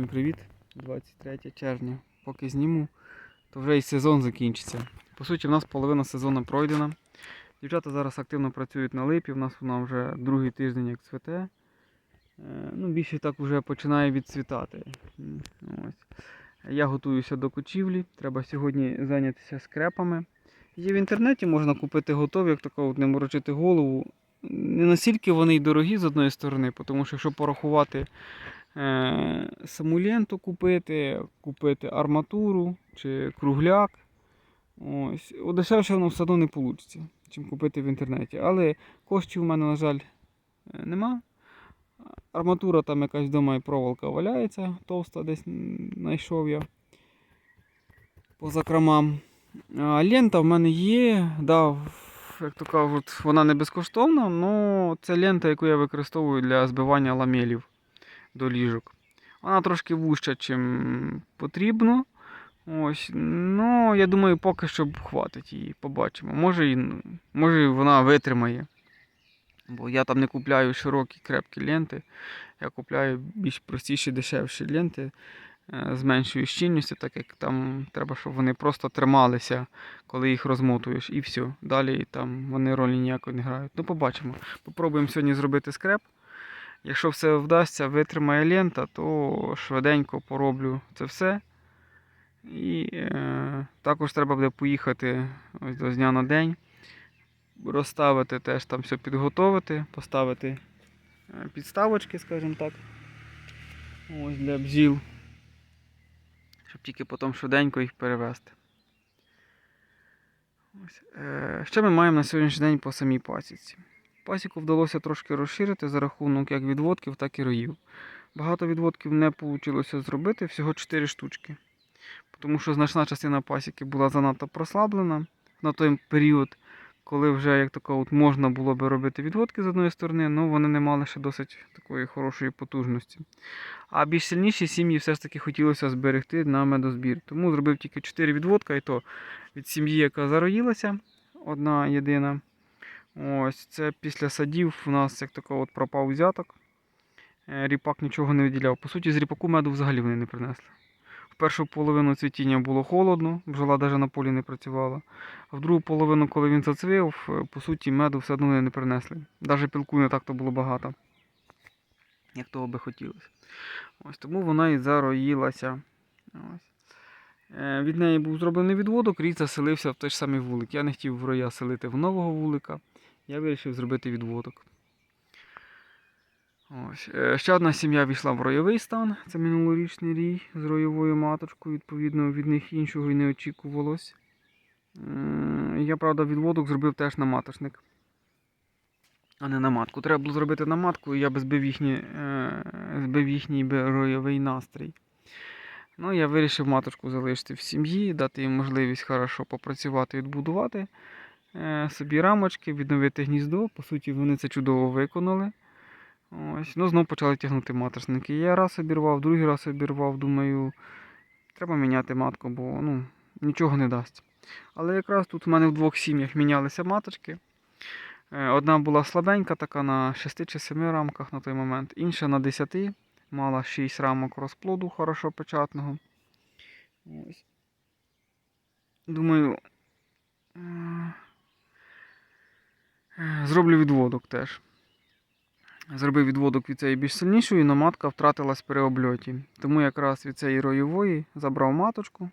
Всім привіт! 23 червня. Поки зніму, то вже і сезон закінчиться. По суті, в нас половина сезону пройдена. Дівчата зараз активно працюють на липі, в нас вона вже другий тиждень як цвіте. Е, Ну, більше так вже починає відцвітати. Ось. Я готуюся до кочівлі. Треба сьогодні зайнятися скрепами. Є в інтернеті, можна купити готові, як тако от не морочити голову. Не настільки вони й дорогі з одної сторони, тому що якщо порахувати саму ленту купити, купити арматуру чи кругляк. Ось. Дешевше воно все одно не вийде, чим купити в інтернеті. Але коштів у мене, на жаль, е, нема. Арматура там якась вдома і проволока валяється, товста десь знайшов я по закромам. А лента в мене є, да, як то кажуть, вона не безкоштовна, але це лента, яку я використовую для збивання ламелів до ліжок. Вона трошки вужча, чим потрібно. Ось, ну, я думаю, поки що хватить її, побачимо. Може, і, може вона витримає. Бо я там не купляю широкі крепкі ленти. Я купляю більш простіші, дешевші ленти е, з меншою щільністю, так як там треба, щоб вони просто трималися, коли їх розмотуєш, і все. Далі там вони ролі ніякої не грають. Ну, побачимо. Попробуємо сьогодні зробити скреп. Якщо все вдасться, витримає лента, то швиденько пороблю це все. І е, також треба буде поїхати ось до дня на день, розставити теж там все підготовити, поставити е, підставочки, скажімо так. Ось для бджіл. Щоб тільки потім швиденько їх перевезти. Ось. Е, що ми маємо на сьогоднішній день по самій пасіці? Пасіку вдалося трошки розширити за рахунок як відводків, так і роїв. Багато відводків не вийшло зробити, всього 4 штучки. Тому що значна частина пасіки була занадто прослаблена на той період, коли вже як тако, от можна було би робити відводки з одної сторони, але вони не мали ще досить такої хорошої потужності. А більш сильніші сім'ї все ж таки хотілося зберегти на медозбір. Тому зробив тільки 4 відводка, і то від сім'ї, яка зароїлася, одна єдина. Ось це після садів у нас як тако от пропав взяток. Е, Ріпак нічого не виділяв. По суті, з ріпаку меду взагалі вони не принесли. В першу половину цвітіння було холодно, бджола навіть на полі не працювала. А в другу половину, коли він зацвів, е, по суті, меду все одно не принесли. Навіть пілку не так то було багато, як того би хотілося. Ось тому вона і зароїлася. Ось. Е, Від неї був зроблений відводок, рід заселився в той ж самий вулик. Я не хотів в роя селити в нового вулика. Я вирішив зробити відводок. Ось. Е, Ще одна сім'я війшла в ройовий стан. Це минулорічний рій з роєвою маточкою. Відповідно, від них іншого і не очікувалось. Я, правда, відводок зробив теж на маточник, а не на матку. Треба було зробити на матку, і я би збив, їхні, е, збив їхній ройовий настрій. Ну, я вирішив маточку залишити в сім'ї, дати їм можливість хорошо попрацювати і відбудувати е, собі рамочки, відновити гніздо. По суті, вони це чудово виконали. Ось, ну, знову почали тягнути маточники. Я раз обірвав, другий раз обірвав, думаю, треба міняти матку, бо ну, нічого не дасть. Але якраз тут в мене в двох сім'ях мінялися маточки. Е, Одна була слабенька, така на 6 чи 7 рамках на той момент, інша на 10, мала 6 рамок розплоду хорошо печатного. Ось. Думаю, е, е, зроблю відводок теж. Зробив відводок від цієї більш сильнішої, але матка втратилась при обльоті. Тому якраз від цієї роєвої забрав маточку.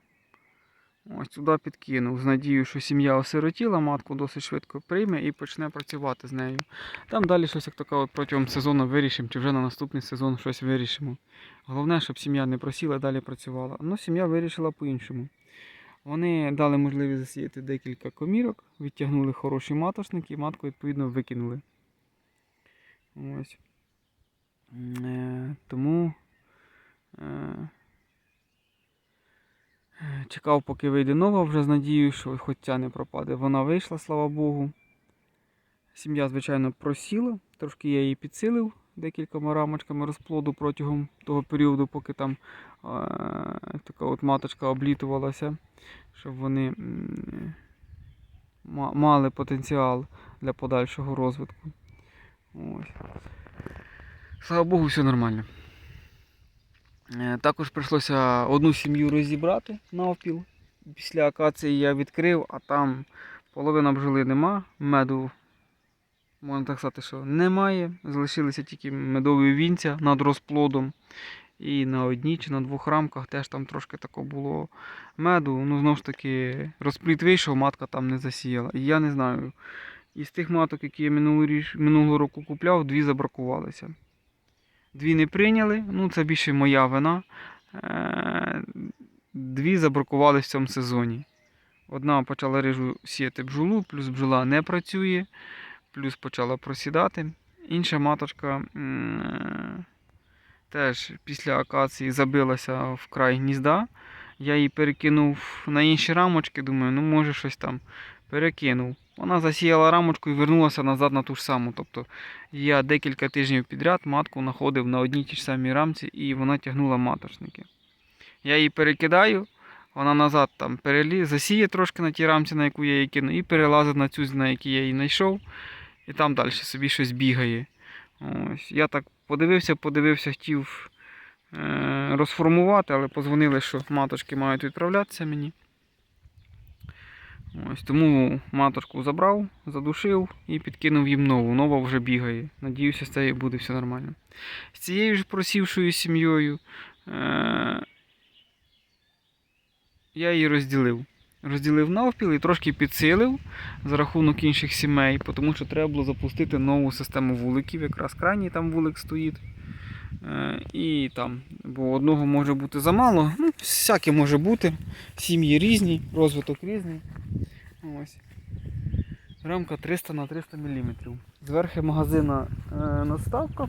Ось туди підкинув з надією, що сім'я осиротіла, матку досить швидко прийме і почне працювати з нею. Там далі щось як от протягом сезону вирішимо, чи вже на наступний сезон щось вирішимо. Головне, щоб сім'я не просіла, далі працювала. Ну, сім'я вирішила по-іншому. Вони дали можливість засіяти декілька комірок, відтягнули хороші маточники і матку відповідно викинули. Ось. Е, тому е, чекав, поки вийде нова, вже з надією, що хоч ця не пропаде. Вона вийшла, слава Богу. Сім'я, звичайно, просіла, трошки я її підсилив декількома рамочками розплоду протягом того періоду, поки там е, така от маточка облітувалася, щоб вони мали потенціал для подальшого розвитку. Ось. Слава Богу, все нормально. Е, Також прийшлося одну сім'ю розібрати навпіл. Після акації я відкрив, а там половина бджоли нема, меду, можна так сказати, що немає. Залишилися тільки медові вінця над розплодом. І на одній чи на двох рамках теж там трошки тако було меду. Ну, знову ж таки, розплід вийшов, матка там не засіяла. І я не знаю. Із тих маток, які я минулого року купляв, дві забракувалися. Дві не прийняли, ну це більше моя вина. Е, Дві забракували в цьому сезоні. Одна почала рижу сіяти бджолу, плюс бджола не працює, плюс почала просідати. Інша маточка е, теж після акації забилася в край гнізда. Я її перекинув на інші рамочки, думаю, ну може щось там перекинув. Вона засіяла рамочку і вернулася назад на ту ж саму. Тобто я декілька тижнів підряд матку знаходив на одній тій ж самій рамці і вона тягнула маточники. Я її перекидаю, вона назад там перелі... засіє трошки на тій рамці, на яку я її кину, і перелазить на цю, на якій я її знайшов, і там далі собі щось бігає. Ось. Я так подивився, подивився, хотів е- розформувати, але позвонили, що маточки мають відправлятися мені. Ось, тому маточку забрав, задушив і підкинув їм нову. Нова вже бігає. Надіюся, з цією буде все нормально. З цією ж просівшою сім'єю е- я її розділив. Розділив навпіл і трошки підсилив за рахунок інших сімей, тому що треба було запустити нову систему вуликів. Якраз крайній там вулик стоїть. Е, І там, бо одного може бути замало. Ну, всяке може бути. Сім'ї різні, розвиток різний. Ось. Рамка 300 на 300 мм. Зверху магазина е, наставка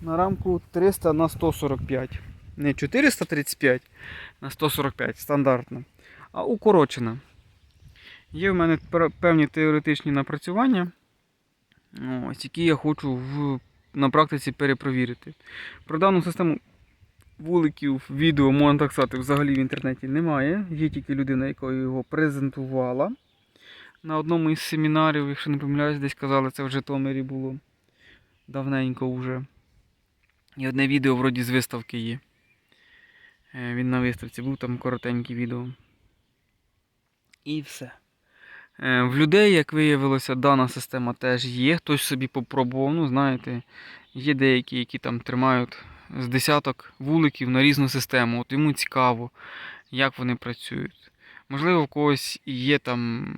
на рамку 300 на 145. Не 435 на 145 стандартно, а укорочена. Є в мене певні теоретичні напрацювання, ось, які я хочу в, на практиці перепровірити. Про дану систему вуликів, відео, можна так сказати, взагалі в інтернеті немає. Є тільки людина, яка його презентувала. На одному із семінарів, якщо не помиляюсь, десь казали, це в Житомирі було давненько вже. І одне відео вроді з виставки є. Е, Він на виставці був там коротеньке відео. І все. Е, В людей, як виявилося, дана система теж є. Хтось собі попробував. Ну, знаєте, є деякі, які там тримають з десяток вуликів на різну систему. От йому цікаво, як вони працюють. Можливо, в когось є там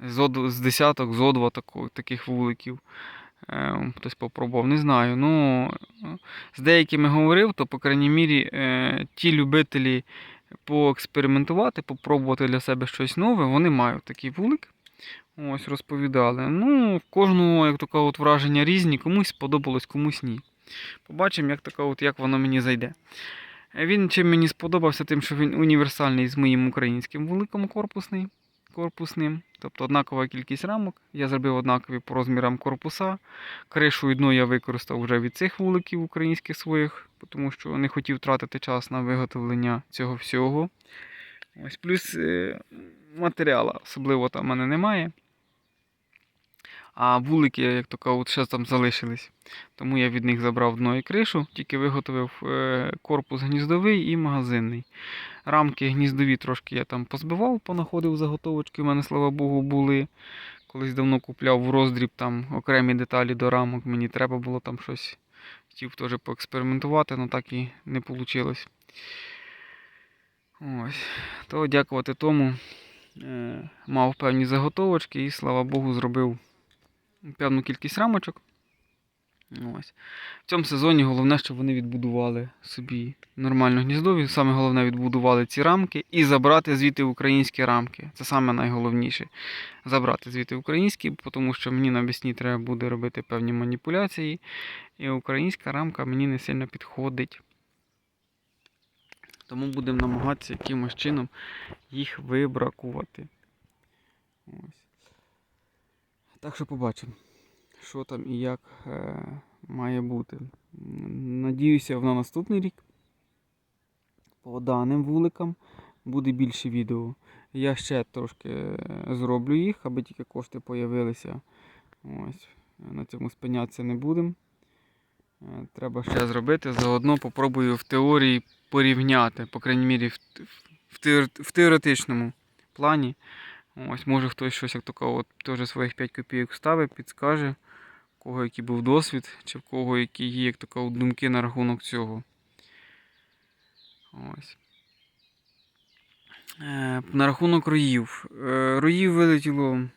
з, десяток, зо два таких вуликів. Е, Хтось попробував, не знаю. Ну, з деякими говорив, то, по крайній мірі, е, ті любителі поекспериментувати, попробувати для себе щось нове, вони мають такий вулик. Ось розповідали. Ну, в кожного, як таке от враження різні, комусь сподобалось, комусь ні. Побачимо, як така от, як воно мені зайде. Він чим мені сподобався, тим, що він універсальний з моїм українським вуликом корпусний, корпусним. Тобто однакова кількість рамок. Я зробив однакові по розмірам корпуса. Кришу одну я використав вже від цих вуликів українських своїх, тому що не хотів тратити час на виготовлення цього всього. Ось плюс е, матеріалу особливо там в мене немає. А вулики, як то кажуть, ще там залишились. Тому я від них забрав дно і кришу, тільки виготовив е, корпус гніздовий і магазинний. Рамки гніздові трошки я там позбивав, понаходив заготовочки. У мене, слава Богу, були. Колись давно купляв в роздріб там окремі деталі до рамок. Мені треба було там щось. Хотів теж поекспериментувати, але так і не вийшло. Ось. То дякувати тому. Е, мав певні заготовочки і, слава Богу, зробив певну кількість рамочок. Ось. В цьому сезоні головне, щоб вони відбудували собі нормально гніздові. Саме головне відбудували ці рамки і забрати звідти українські рамки. Це саме найголовніше. Забрати звідти українські, тому що мені на весні треба буде робити певні маніпуляції. І українська рамка мені не сильно підходить. Тому будемо намагатися якимось чином їх вибракувати. Ось. Так що побачимо, що там і як е, має бути. Надіюся, на наступний рік по даним вуликам буде більше відео. Я ще трошки е, зроблю їх, аби тільки кошти появилися. Ось. На цьому спинятися не будемо. Е, Треба ще зробити. Заодно попробую в теорії порівняти, по крайній мірі, в, в, теор- в теоретичному плані. Ось, може хтось щось як тако, от теж своїх 5 копійок вставить, підскаже, у кого який був досвід, чи в кого які є як така думки на рахунок цього. Ось. Е, на рахунок роїв. Е, роїв вилетіло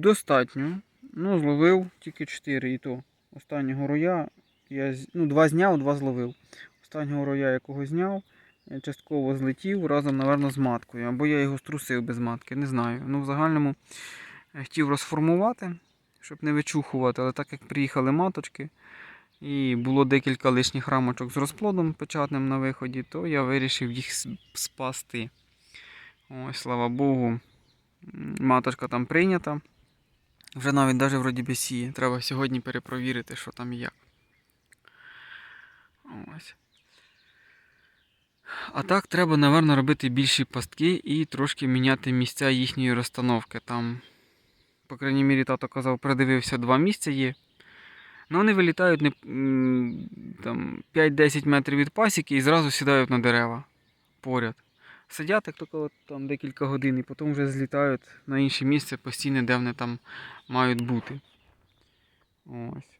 достатньо. Ну, зловив тільки 4 і то. Останнього роя я ну, два зняв, два зловив. Останнього роя, якого зняв, частково злетів разом, напевно, з маткою. Або я його струсив без матки, не знаю. Ну, в загальному е, хотів розформувати, щоб не вичухувати, але так як приїхали маточки, і було декілька лишніх рамочок з розплодом печатним на виході, то я вирішив їх спасти. Ось, слава Богу, маточка там прийнята. Вже навіть даже вроді би сіє. Треба сьогодні перепровірити, що там і як. Ось. А так треба, напевно, робити більші пастки і трошки міняти місця їхньої розстановки. Там, по крайній мірі, тато казав, придивився, два місця є. Ну, вони вилітають не, там, 5-10 метрів від пасіки і зразу сідають на дерева поряд. Сидять як тільки там декілька годин і потім вже злітають на інше місце постійне, де вони там мають бути. Ось.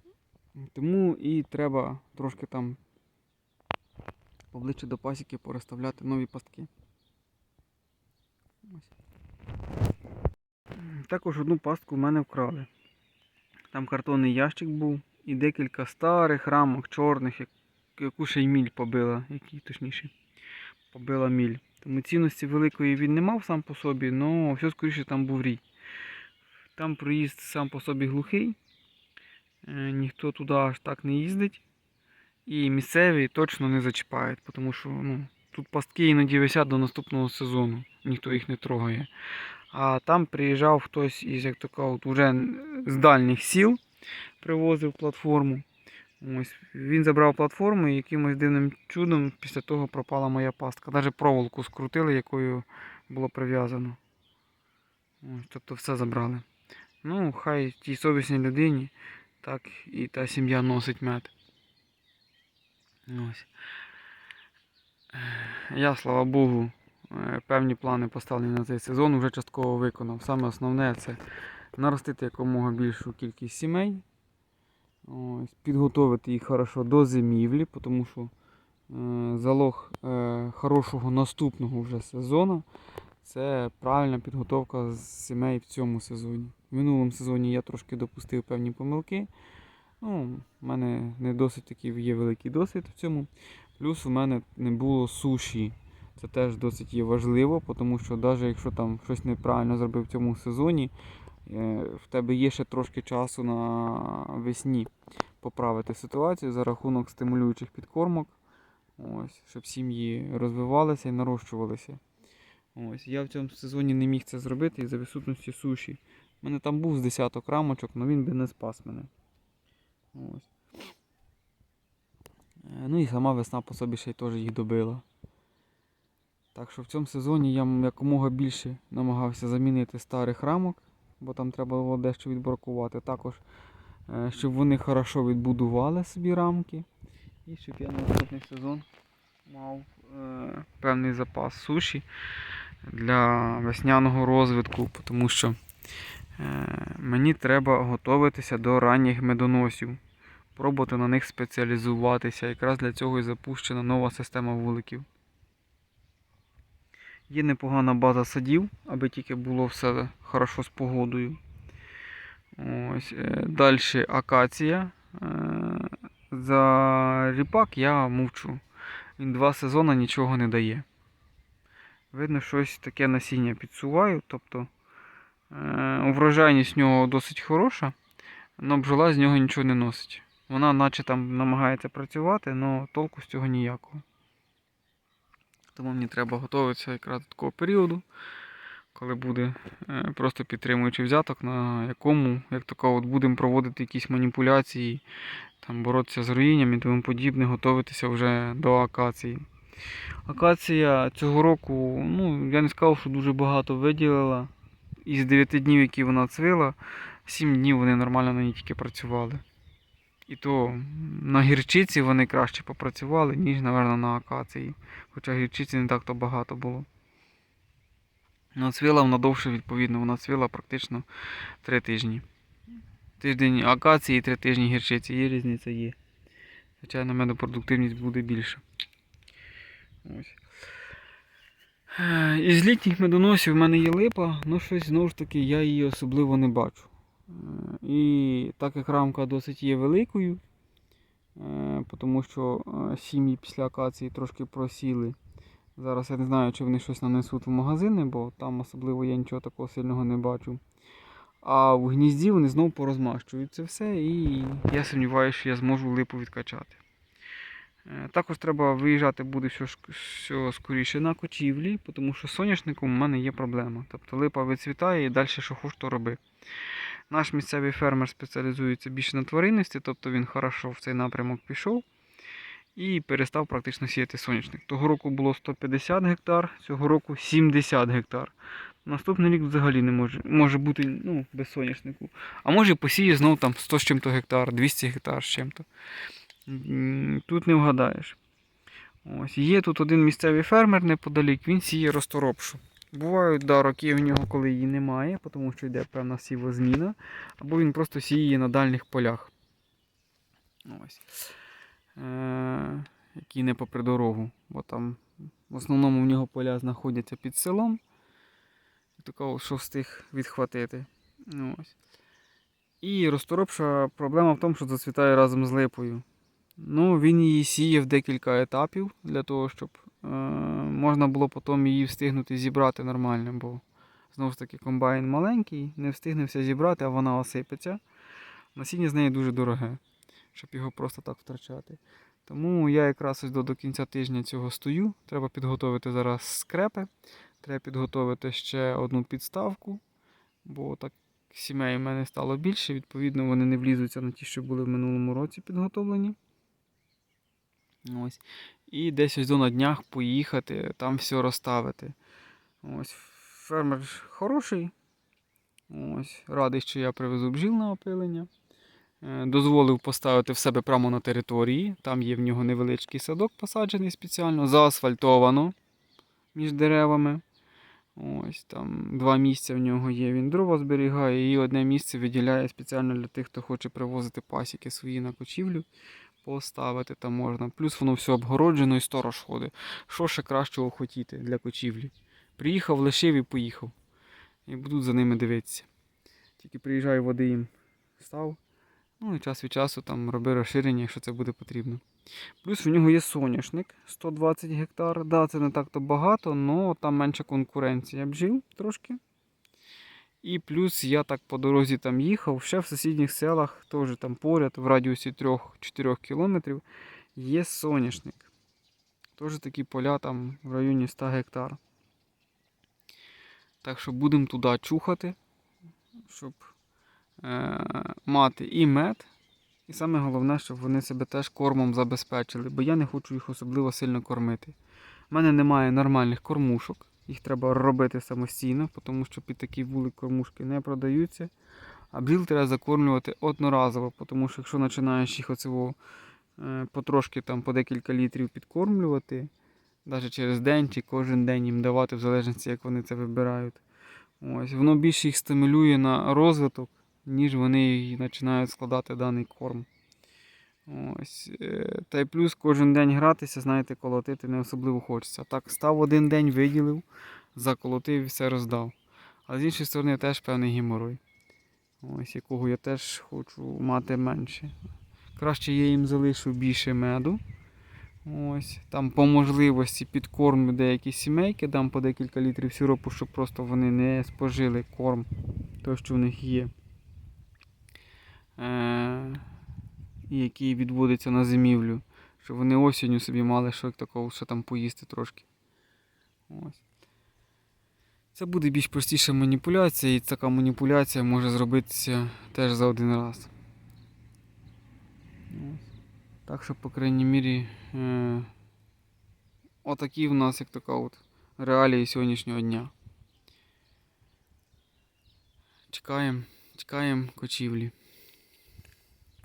Тому і треба трошки там поближче до пасіки порозставляти нові пастки. Ось. Також одну пастку в мене вкрали. Там картонний ящик був і декілька старих рамок, чорних, яку ще й міль побила, які точніше, побила міль. Тому цінності великої він не мав сам по собі, але все скоріше там був рій. Там проїзд сам по собі глухий, е, ніхто туди аж так не їздить. І місцеві точно не зачіпають, тому що ну, тут пастки іноді висять до наступного сезону, ніхто їх не трогає. А там приїжджав хтось із як от уже з дальніх сіл, привозив платформу. Ось, він забрав платформу і якимось дивним чудом після того пропала моя пастка. Навіть проволоку скрутили, якою було прив'язано. Ось, тобто все забрали. Ну, хай тій совісній людині, так і та сім'я носить мед. Ось. Я, слава Богу, е, певні плани поставлені на цей сезон вже частково виконав. Саме основне це наростити якомога більшу кількість сімей. Ось, підготовити їх хорошо до зимівлі, тому що е, залог е, хорошого наступного вже сезону це правильна підготовка з сімей в цьому сезоні. В минулому сезоні я трошки допустив певні помилки. Ну, у мене не досить такий є великий досвід в цьому. Плюс у мене не було суші. Це теж досить є важливо, тому що навіть якщо там щось неправильно зробив в цьому сезоні, е, в тебе є ще трошки часу на весні поправити ситуацію за рахунок стимулюючих підкормок, ось, щоб сім'ї розвивалися і нарощувалися. Ось, я в цьому сезоні не міг це зробити із-за відсутності суші. У мене там був з десяток рамочок, але він би не спас мене. Ось. Е, Ну і сама весна по собі ще й теж їх добила. Так що в цьому сезоні я якомога більше намагався замінити старих рамок, бо там треба було дещо відбракувати. Також, е, щоб вони хорошо відбудували собі рамки. І щоб я на наступний сезон мав е, певний запас суші для весняного розвитку, тому що мені треба готуватися до ранніх медоносів пробувати на них спеціалізуватися. Якраз для цього і запущена нова система вуликів. Є непогана база садів, аби тільки було все хорошо з погодою. Ось, Далі акація. Е, За ріпак я мовчу. Він два сезони нічого не дає. Видно, щось таке насіння підсуваю. Тобто е, врожайність в нього досить хороша, але бджола з нього нічого не носить. Вона наче там намагається працювати, але толку з цього ніякого. Тому мені треба готуватися якраз до такого періоду, коли буде е, просто підтримуючий взяток, на якому, як тако, от будемо проводити якісь маніпуляції, там, боротися з руїнням і тому подібне, готуватися вже до акації. Акація цього року, ну, я не сказав, що дуже багато виділила. Із 9 днів, які вона цвіла, 7 днів вони нормально на ній тільки працювали. І то на гірчиці вони краще попрацювали, ніж, напевно, на акації. Хоча гірчиці не так то багато було. Ну, цвіла вона довше, відповідно, вона цвіла практично 3 тижні. Тиждень акації і 3 тижні гірчиці. Є різниця є. Звичайно, медопродуктивність буде більша. Ось. Е, Із літніх медоносів в мене є липа, але щось знову ж таки я її особливо не бачу. Е, І так як рамка досить є великою, е, тому що сім'ї після акації трошки просіли. Зараз я не знаю, чи вони щось нанесуть в магазини, бо там особливо я нічого такого сильного не бачу. А в гнізді вони знову порозмащують це все, і я сумніваюся, що я зможу липу відкачати. Е, Також треба виїжджати буде все, все скоріше на кочівлі, тому що з соняшником у мене є проблема. Тобто липа вицвітає і далі що хоч то роби. Наш місцевий фермер спеціалізується більше на тваринності, тобто він хорошо в цей напрямок пішов і перестав практично сіяти соняшник. Того року було 150 гектар, цього року 70 гектар. Наступний рік взагалі не може, може бути ну, без соняшнику. А може посіє знову там 100 з чим-то гектар, 200 гектар з чим-то. Тут не вгадаєш. Ось, є тут один місцевий фермер неподалік, він сіє розторопшу. Бувають да, роки в нього, коли її немає, тому що йде певна сівозміна, або він просто сіє на дальніх полях. Ось. Е, які не попри дорогу, бо там в основному в нього поля знаходяться під селом. Такого, що встиг відхватити. Ось. І розторопша проблема в тому, що зацвітає разом з липою. Ну, він її сіє в декілька етапів для того, щоб е, можна було потім її встигнути зібрати нормально, бо знову ж таки комбайн маленький, не встигне все зібрати, а вона осипеться. Насіння з неї дуже дороге, щоб його просто так втрачати. Тому я якраз ось до, до кінця тижня цього стою. Треба підготувати зараз скрепи. Треба підготувати ще одну підставку, бо так сімей в мене стало більше, відповідно, вони не влізуться на ті, що були в минулому році підготовлені. Ось. І десь ось на днях поїхати, там все розставити. Ось. Фермер хороший. Ось. Радий, що я привезу бджіл на опилення. Е, Дозволив поставити в себе прямо на території. Там є в нього невеличкий садок посаджений спеціально, заасфальтовано між деревами. Ось там два місця в нього є. Він дрова зберігає і одне місце виділяє спеціально для тих, хто хоче привозити пасіки свої на кочівлю. Поставити там можна. Плюс воно все обгороджено і сторож ходить. Що ще кращого хотіти для кочівлі? Приїхав, лишив і поїхав. І будуть за ними дивитися. Тільки приїжджаю, води їм став. Ну і час від часу там роби розширення, якщо це буде потрібно. Плюс в нього є соняшник 120 гектар. Да, це не так-то багато, але там менша конкуренція бджіл трошки. І плюс я так по дорозі там їхав, ще в сусідніх селах, теж там поряд, в радіусі 3-4 кілометрів, є соняшник. Теж такі поля там в районі 100 гектар. Так що будемо туди чухати, щоб е, мати і мед, і саме головне, щоб вони себе теж кормом забезпечили, бо я не хочу їх особливо сильно кормити. У мене немає нормальних кормушок, їх треба робити самостійно, тому що під такі вулик кормушки не продаються. А бджіл треба закормлювати одноразово, тому що якщо починаєш їх оцього, е, потрошки там по декілька літрів підкормлювати, навіть через день чи кожен день їм давати, в залежності, як вони це вибирають. Ось, воно більше їх стимулює на розвиток, ніж вони починають складати даний корм. Ось. е, Та й плюс кожен день гратися, знаєте, колотити не особливо хочеться. Так, став один день, виділив, заколотив і все роздав. А з іншої сторони теж певний геморой. Ось, якого я теж хочу мати менше. Краще я їм залишу більше меду. Ось, там по можливості підкормлю деякі сімейки, дам по декілька літрів сиропу, щоб просто вони не спожили корм, той, що в них є. Е- який відводиться на зимівлю, щоб вони осінню собі мали що такого, що там поїсти трошки. Ось. Це буде більш простіша маніпуляція, і така маніпуляція може зробитися теж за один раз. Ось. Так що, по крайній мірі, е- отакі в нас, як така от реалії сьогоднішнього дня. Чекаємо, чекаємо кочівлі.